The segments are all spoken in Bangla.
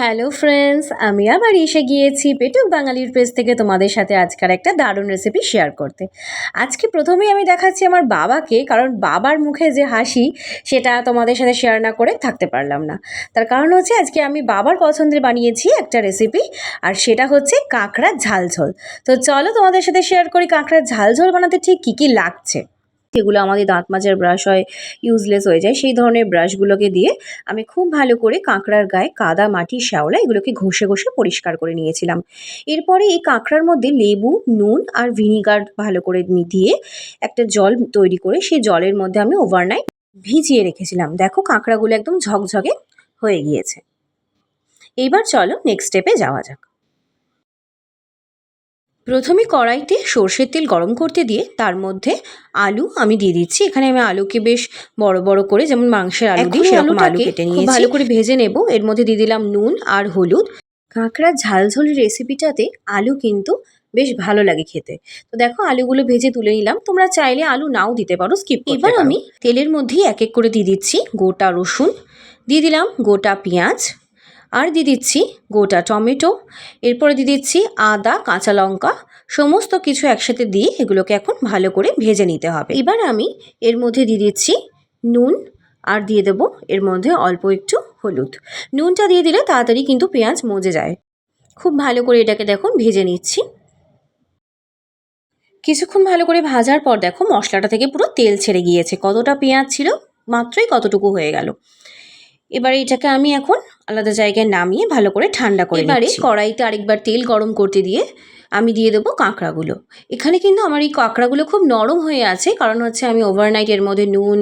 হ্যালো ফ্রেন্ডস আমি আবার এসে গিয়েছি পেটুক বাঙালির পেজ থেকে তোমাদের সাথে আজকাল একটা দারুণ রেসিপি শেয়ার করতে। আজকে প্রথমেই আমি দেখাচ্ছি আমার বাবাকে, কারণ বাবার মুখে যে হাসি, সেটা তোমাদের সাথে শেয়ার না করে থাকতে পারলাম না। তার কারণ হচ্ছে আজকে আমি বাবার পছন্দের বানিয়েছি একটা রেসিপি আর সেটা হচ্ছে কাঁকড়ার ঝালঝোল। তো চলো তোমাদের সাথে শেয়ার করি কাঁকড়ার ঝালঝোল বানাতে ঠিক কী কী লাগছে। যেগুলো আমাদের দাঁত মাজার ব্রাশ হয় ইউজলেস হয়ে যায়, সেই ধরনের ব্রাশগুলোকে দিয়ে আমি খুব ভালো করে কাঁকড়ার গায়ে কাদা, মাটি, শ্যাওলা এগুলোকে ঘষে ঘষে পরিষ্কার করে নিয়েছিলাম। এরপরে এই কাঁকড়ার মধ্যে লেবু, নুন আর ভিনিগার ভালো করে দিয়ে একটা জল তৈরি করে সেই জলের মধ্যে আমি ওভারনাইট ভিজিয়ে রেখেছিলাম। দেখো কাঁকড়াগুলো একদম ঝকঝকে হয়ে গিয়েছে। এইবার চলো নেক্সট স্টেপে যাওয়া যাক। প্রথমে কড়াইতে সর্ষের তেল গরম করতে দিয়ে তার মধ্যে আলু আমি দিয়ে দিচ্ছি। এখানে আমি আলুকে বেশ বড় বড় করে যেমন মাংসের আলু দিই সেরকম আলু কেটে নিয়ে ভালো করে ভেজে নেব। এর মধ্যে দিয়ে দিলাম নুন আর হলুদ। কাঁকড়ার ঝালঝোল রেসিপিটাতে আলু কিন্তু বেশ ভালো লাগে খেতে। তো দেখো আলুগুলো ভেজে তুলে নিলাম। তোমরা চাইলে আলু নাও দিতে পারো স্কিপ এবার আমি তেলের মধ্যেই এক এক করে দিয়ে দিচ্ছি গোটা রসুন। দিয়ে দিলাম গোটা পেঁয়াজ। আর দিয়ে দিচ্ছি গোটা টমেটো, এরপরে দিয়ে দিচ্ছি আদা, কাঁচা লঙ্কা, সমস্ত কিছু একসাথে দিয়ে এগুলোকে এখন ভালো করে ভেজে নিতে হবে। এবার আমি এর মধ্যে দিয়ে দিচ্ছি নুন আর দিয়ে দেবো এর মধ্যে অল্প একটু হলুদ। নুনটা দিয়ে দিলে তাড়াতাড়ি কিন্তু পেঁয়াজ মজে যায়। খুব ভালো করে এটাকে দেখুন ভেজে নিচ্ছি। কিছুক্ষণ ভালো করে ভাজার পর দেখো মশলাটা থেকে পুরো তেল ছেড়ে গিয়েছে। কতটা পেঁয়াজ ছিল মাত্রই কতটুকু হয়ে গেল। এবারে এটাকে আমি এখন আলাদা জায়গায় নামিয়ে ভালো করে ঠান্ডা করে এবারে কড়াইতে আরেকবার তেল গরম করতে দিয়ে আমি দিয়ে দেবো কাঁকড়াগুলো। এখানে কিন্তু আমার এই কাঁকড়াগুলো খুব নরম হয়ে আছে কারণ হচ্ছে আমি ওভারনাইট এর মধ্যে নুন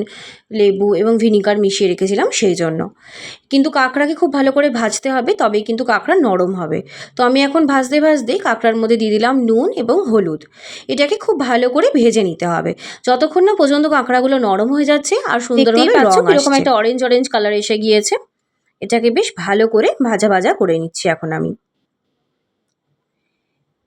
লেবু এবং ভিনিগার মিশিয়ে রেখেছিলাম সেই জন্য কিন্তু কাঁকড়াকে খুব ভালো করে ভাজতে হবে তবেই কিন্তু কাঁকড়া নরম হবে। তো আমি এখন ভাজতে ভাজতে কাঁকড়ার মধ্যে দিয়ে দিলাম নুন এবং হলুদ। এটাকে খুব ভালো করে ভেজে নিতে হবে। যতক্ষণ না পর্যন্ত কাঁকড়াগুলো নরম হয়ে যাচ্ছে আর সুন্দরভাবে রং একটা অরেঞ্জ অরেঞ্জ কালার এসে গিয়েছে। এটাকে বেশ ভালো করে ভাজা ভাজা করে নিচ্ছি এখন আমি।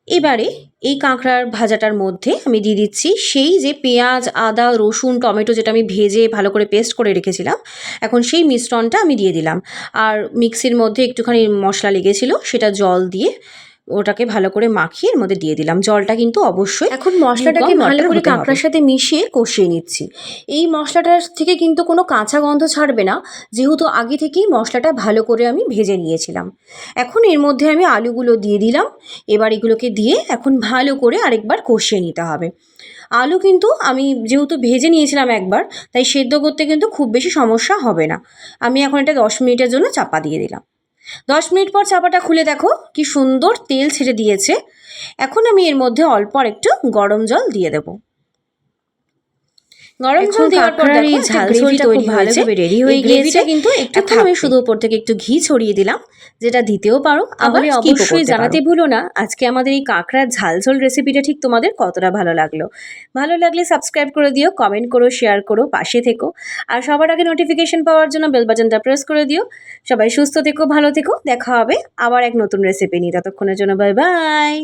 এবারে এই কাঁকড়ার ভাজাটার মধ্যে আমি দিয়ে দিচ্ছি সেই যে পেঁয়াজ, আদা, রসুন, টমেটো যেটা আমি ভেজে ভালো করে পেস্ট করে রেখেছিলাম, এখন সেই মিশ্রণটা আমি দিয়ে দিলাম। আর মিক্সির মধ্যে একটুখানি মশলা লেগেছিলো, সেটা জল দিয়ে ওটাকে ভালো করে মাখিয়ে এর মধ্যে দিয়ে দিলাম। জলটা কিন্তু অবশ্যই এখন মশলাটাকে ভালো করে কাঁকড়ার সাথে মিশিয়ে কষিয়ে নিচ্ছি। এই মশলাটার থেকে কিন্তু কোনো কাঁচা গন্ধ ছাড়বে না। যেহেতু আগে থেকেই মশলাটা ভালো করে আমি ভেজে নিয়েছিলাম। এখন এর মধ্যে আমি আলুগুলো দিয়ে দিলাম। এবার এগুলোকে দিয়ে এখন ভালো করে আরেকবার কষিয়ে নিতে হবে। আলু কিন্তু আমি যেহেতু ভেজে নিয়েছিলাম একবার তাই সেদ্ধ করতে কিন্তু খুব বেশি সমস্যা হবে না। আমি এখন এটা দশ মিনিটের জন্য চাপা দিয়ে দিলাম। দশ মিনিট পর চাপাটা খুলে দেখো, কি সুন্দর তেল ছেড়ে দিয়েছে। এখন আমি এর মধ্যে অল্প একটু গরম জল দিয়ে দেবো। গরম জল দেওয়ার পর দেখো ঝাল ঝোলটা খুব ভালোভাবে ready হয়ে গিয়েছে। কিন্তু একটু আমি শুধু ওপর থেকে একটু ঘি ছড়িয়ে দিলাম যেটা দিতেও পারো। আবার অবশ্যই জানাতে ভুলো না আজকে আমাদের এই কাঁকড়ার ঝাল ঝোল রেসিপিটা ঠিক তোমাদের কতটা ভালো লাগল। ভালো লাগলে সাবস্ক্রাইব করে দিও কমেন্ট করো শেয়ার করো পাশে থেকো। আর সবার আগে নোটিফিকেশন পাওয়ার জন্য বেল বাটনটা প্রেস করে দিও। সবাই সুস্থ থেকো ভালো থেকো। দেখা হবে আবার এক নতুন রেসিপি নিয়ে। ততক্ষণের জন্য বাই বাই